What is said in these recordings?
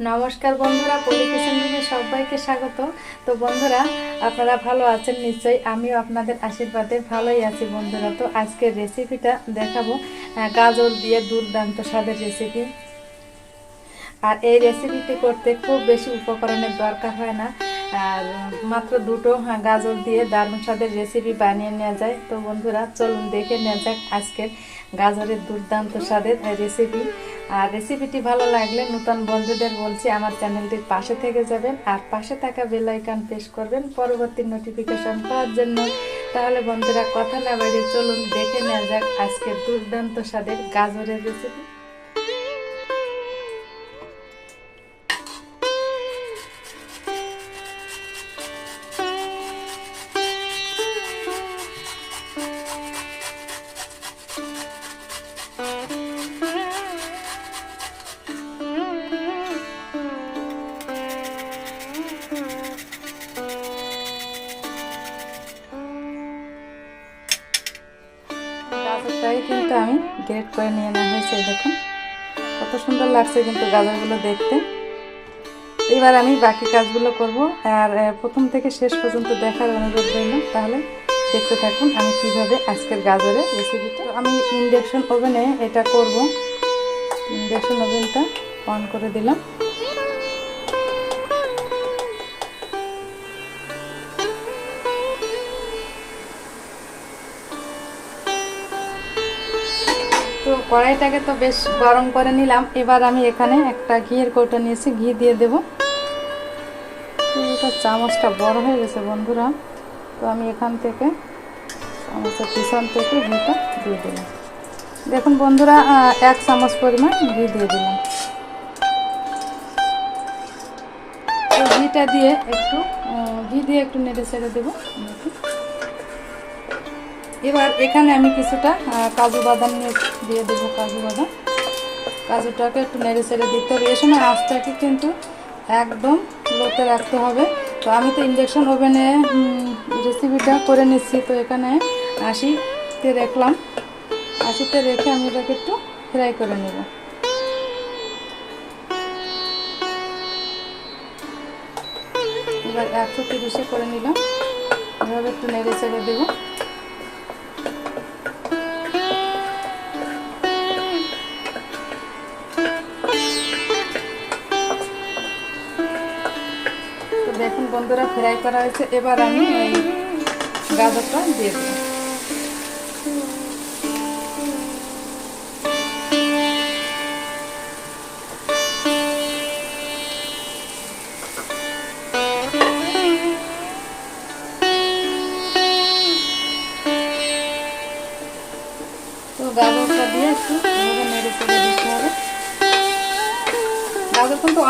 নমস্কার বন্ধুরা পলি কিচেন রুমে সবাইকে স্বাগত। তো বন্ধুরা আপনারা ভালো আছেন? নিশ্চয়ই আমিও আপনাদের আশীর্বাদে ভালোই আছি বন্ধুরা। তো আজকের রেসিপিটা দেখাবো। গাজর দিয়ে দুর্দান্ত স্বাদের রেসিপি আর এই রেসিপিটি করতে খুব বেশি উপকরণের দরকার হয় না। আর মাত্র দুটো হ্যাঁ, গাজর দিয়ে দারুণ স্বাদের রেসিপি বানিয়ে নেওয়া যায়। তো বন্ধুরা চলুন দেখে নেওয়া যাক আজকের গাজরের দুর্দান্ত স্বাদের রেসিপি আর রেসিপিটি ভালো লাগলে নতুন বন্ধুদের বলছি আমার চ্যানেলটির পাশে থেকে যাবেন আর পাশে থাকা বেল আইকন প্রেস করবেন পরবর্তী নোটিফিকেশন পাওয়ার জন্য। তাহলে বন্ধুরা কথা না বাইরে চলুন দেখে নেওয়া যাক আজকে দুর্দান্ত স্বাদের গাজরের রেসিপি গাজরটাই কিন্তু আমি গ্রেড করে নিয়ে নেওয়া হয়েছে দেখুন। কত সুন্দর লাগছে কিন্তু গাজরগুলো দেখতে। এবার আমি বাকি কাজগুলো করব, আর প্রথম থেকে শেষ পর্যন্ত দেখার অনুরোধ রইল। তাহলে দেখতে থাকুন আমি কীভাবে আজকের গাজরের রেসিপিটা আমি ইন্ডাকশন ওভেনে এটা করব। ইন্ডাকশন ওভেনটা অন করে দিলাম। কড়াইটাকে তো বেশ গরম করে নিলাম। এবার আমি এখানে একটা ঘিয়ের কৌটা নিয়েছি, ঘি দিয়ে দেব। এটা চামচটা বড় হয়ে গেছে বন্ধুরা। তো আমি এখান থেকে চামচের পিছন থেকে ঘিটা দিয়ে দিলাম দেখুন বন্ধুরা এক চামচ পরিমাণ ঘি দিয়ে দিলাম। ঘিটা দিয়ে একটু ঘি দিয়ে একটু নেড়ে ছেড়ে দেবো এবার এখানে আমি কিছুটা কাজু বাদাম দিয়ে দেবো কাজু বাদাম। কাজুটাকে একটু নেড়ে ছেড়ে দিতে হবে। এই সময় আঁচটাকে কিন্তু একদম লোতে রাখতে হবে। তো আমি তো ইন্ডাকশন ওভেনে রেসিপিটা করে নিচ্ছি। তো এখানে আশিতে রাখলাম। আশিতে রেখে আমি এটাকে একটু ফ্রাই করে নেব। এবার একশো তিরিশে করে নিলাম। এভাবে একটু নেড়ে ছেড়ে দেবো। বন্ধুরা ফ্রাই করা হয়েছে। এবার আমি এই গাজরটা দিয়ে দেবো।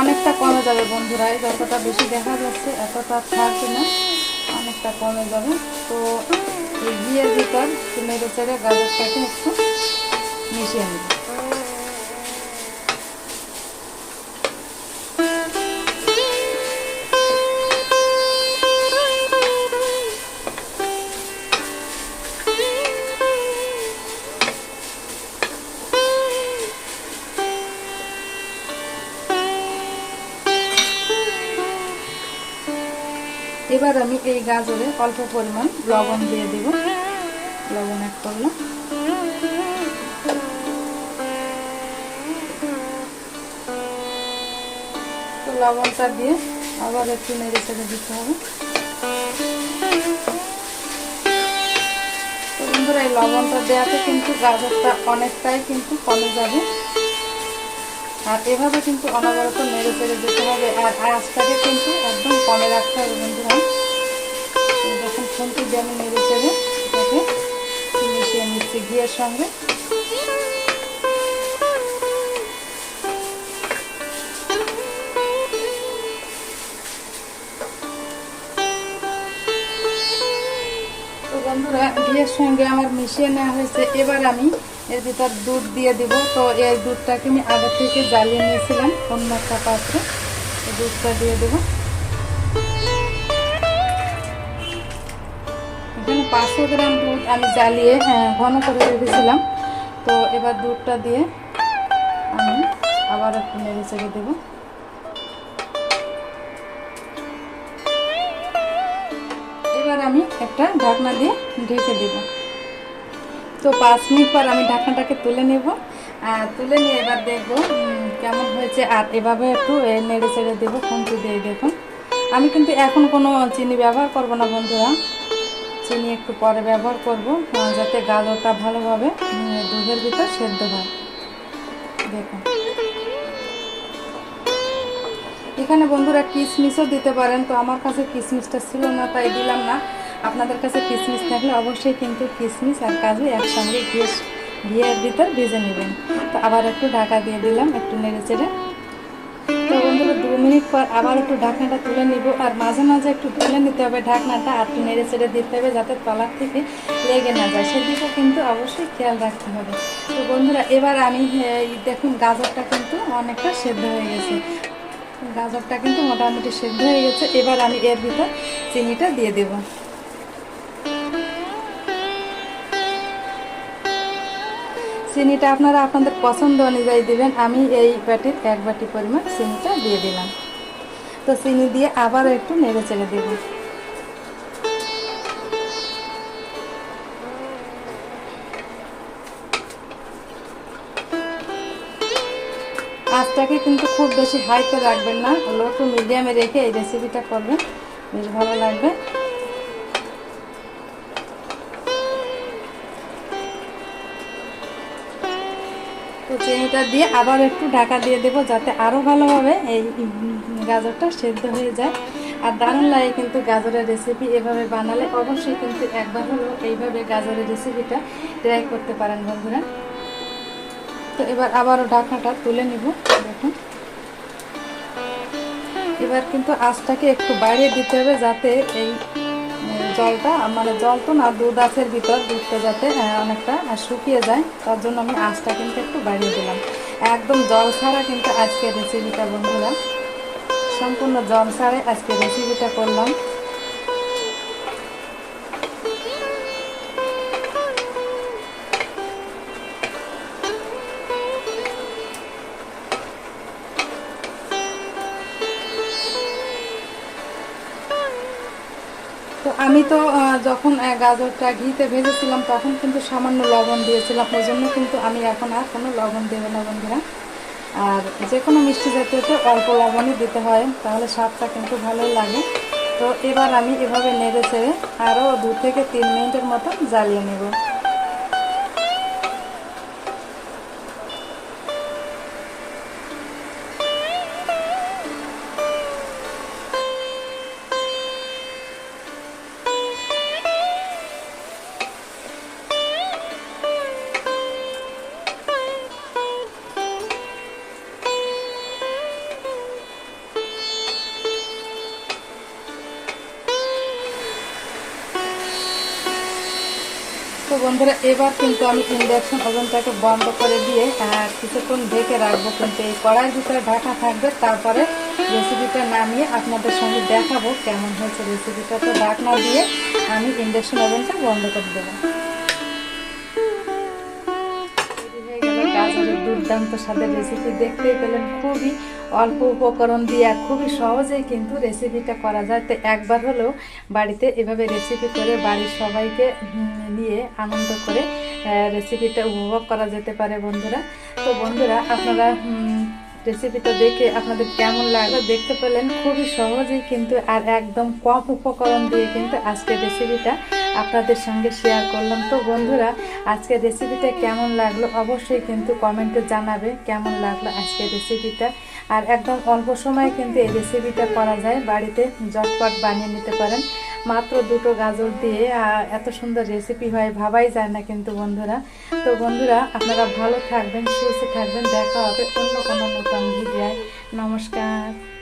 অনেকটা কমে যাবে বন্ধুরা, এই যতটা বেশি দেখা যাচ্ছে এতটা থাকবে না অনেকটা কমে যাবে। তো এই ঘিয়ের ভিতর মেরে চেড়ে গাজরটাকে একটু মিশিয়ে নেব। এবার আমি এই গাজরে অল্প পরিমাণ লবণ দিয়ে দেব। লবণ এক করলাম লবণটা দিয়ে আবার একটু নেড়ে চেড়ে দিতে হবে। বন্ধুরা, এই লবণটা দেওয়াতে কিন্তু গাজরটা অনেকটাই কিন্তু কমে যাবে। আর এভাবে কিন্তু অনবরত নেড়ে চেড়ে দিতে হবে। আর আঁচটাকে কিন্তু একদম কমে রাখতে হবে বন্ধুরা। খুন্তি দিয়ে আমি নেড়ে চেড়ে মিশিয়ে নিচ্ছি ঘিয়ের সঙ্গে। ঘিয়ের সঙ্গে আমার মিশিয়ে নেওয়া হয়েছে। এবার আমি এর ভিতর দুধ দিয়ে দিব। তো এই দুধটাকে আমি আগে থেকে জ্বালিয়ে নিয়েছিলাম অন্য একটা পাত্রে। দুধটা দিয়ে দেবো। পাঁচশো গ্রাম দুধ আমি জ্বালিয়ে হ্যাঁ ঘন করে রেখেছিলাম। তো এবার দুধটা দিয়ে আমি আবার একটু নেড়ে চেড়ে দেবো। এবার আমি একটা ঢাকনা দিয়ে ঢেকে দেব। তো পাঁচ মিনিট পর আমি ঢাকনাটাকে তুলে নেব। তুলে নিয়ে এবার দেখব কেমন হয়েছে। আর এভাবে একটু নেড়ে চেড়ে দেবো খুঁজতে দিয়ে দেখুন। আমি কিন্তু এখন কোনো চিনি ব্যবহার করব না বন্ধুরা। চিনি একটু পরে ব্যবহার করব যাতে গাজরটা ভালোভাবে দুধের ভিতর সেদ্ধ হয়। দেখুন। এখানে বন্ধুরা কিশমিশও দিতে পারেন, তো আমার কাছে কিশমিশটা ছিল না, তাই দিলাম না। আপনাদের কাছে কিশমিশ থাকলে অবশ্যই কিন্তু কিশমিশ আর কাজু একসঙ্গে ঘিয়ে ঘিয়ের ভিতর ভেজে নেবেন। তো আবার একটু ঢাকা দিয়ে দিলাম, একটু নেড়ে চেড়ে। তো বন্ধুরা, দু মিনিট পর আবার একটু ঢাকনাটা তুলে নিব। আর মাঝে মাঝে একটু তুলে নিতে হবে ঢাকনাটা আর একটু নেড়ে চেড়ে দিতে হবে যাতে তলার থেকে লেগে না যায়। সেদিকে কিন্তু অবশ্যই খেয়াল রাখতে হবে। তো বন্ধুরা, এবার আমি দেখুন গাজরটা কিন্তু অনেকটা সেদ্ধ হয়ে গেছে। গাজরটা কিন্তু মোটামুটি সেদ্ধ হয়ে গেছে। এবার আমি এর ভিতর চিনিটা দিয়ে দেব। চিনিটা আপনারা আপনাদের পছন্দ অনুযায়ী দিবেন। আমি এই বাটির এক বাটি পরিমাণ চিনিটা দিয়ে দিলাম। তো চিনি দিয়ে আবার একটু নেড়ে চেড়ে দেবো। আঁচটাকে কিন্তু খুব বেশি হাইতে রাখবেন না, লো টু মিডিয়ামে রেখে এই রেসিপিটা করবেন। বেশ ভালো লাগবে। চিনিটা দিয়ে আবার একটু ঢাকা দিয়ে দেবো যাতে আরও ভালোভাবে এই গাজরটা সেদ্ধ হয়ে যায়। আর দারুণ লাগে কিন্তু গাজরের রেসিপি এভাবে বানালে। অবশ্যই কিন্তু একবার হলেও এইভাবে গাজরের রেসিপিটা ট্রাই করতে পারেন বন্ধুরা। তো এবার আবারও ঢাকনাটা তুলে নিব, দেখুন। এবার কিন্তু আঁচটাকে একটু বাড়িয়ে দিতে হবে যাতে এই জলটা মানে জল তো না, দুধ আছের ভিতর, দুধটা যাতে অনেকটা শুকিয়ে যায়। তার জন্য আমি আঁচটা কিন্তু একটু বাড়িয়ে দিলাম। একদম জল ছাড়া কিন্তু আজকে রেসিপিটা বন্ধুরা, সম্পূর্ণ জল ছাড়াই আজকে রেসিপিটা করলাম। আমি তো যখন গাজরটা ঘিতে ভেজেছিলাম, তখন কিন্তু সামান্য লবণ দিয়েছিলাম। ওই জন্য কিন্তু আমি এখন আর কোনো লবণ দেবো না বন্ধুরা। আর যে কোনো মিষ্টি জাতীয় তো অল্প লবণই দিতে হয়, তাহলে স্বাদটা কিন্তু ভালোই লাগে। তো এবার আমি এভাবে নেড়ে ছেড়ে আরও দু থেকে তিন মিনিটের মতো জ্বালিয়ে নেব। বন্ধুরা, এবার কিন্তু আমি ইন্ডাকশন ওভেনটাকে বন্ধ করে দিয়ে কিছুক্ষণ ঢেকে রাখব কিন্তু এই কড়াইয়ের ভিতরে ঢাকা থাকবে। তারপরে রেসিপিটা নামিয়ে আপনাদের সঙ্গে দেখাবো কেমন হয়েছে রেসিপিটা তো ঢাকনা দিয়ে আমি ইন্ডাকশন ওভেনটা বন্ধ করে দেবো। দুর্দান্ত স্বাদের রেসিপি দেখতে পেলেন। খুবই অল্প উপকরণ দিয়ে খুবই সহজেই কিন্তু রেসিপিটা করা যায়। তো একবার হলেও বাড়িতে এভাবে রেসিপি করে বাড়ির সবাইকে নিয়ে আনন্দ করে রেসিপিটা উপভোগ করা যেতে পারে বন্ধুরা। তো বন্ধুরা, আপনারা রেসিপিটা দেখে আপনাদের কেমন লাগল দেখতে পেলেন খুবই সহজেই কিন্তু আর একদম কম উপকরণ দিয়ে কিন্তু আজকের রেসিপিটা আপনাদের সঙ্গে শেয়ার করলাম। তো বন্ধুরা, আজকের রেসিপিটা কেমন লাগল অবশ্যই কিন্তু কমেন্টে জানাবে কেমন লাগল আজকের রেসিপিটা আর একদম অল্প সময়ে কিন্তু এই রেসিপিটা করা যায়, বাড়িতে জটপট বানিয়ে নিতে পারেন। মাত্র দুটো গাজর দিয়ে এত সুন্দর রেসিপি হয়, ভাবাই যায় না কিন্তু বন্ধুরা। তো বন্ধুরা, আপনারা ভালো থাকবেন, সুস্থ থাকবেন, দেখা হবে অন্য কোনো নতুন ভিডিওয় নমস্কার।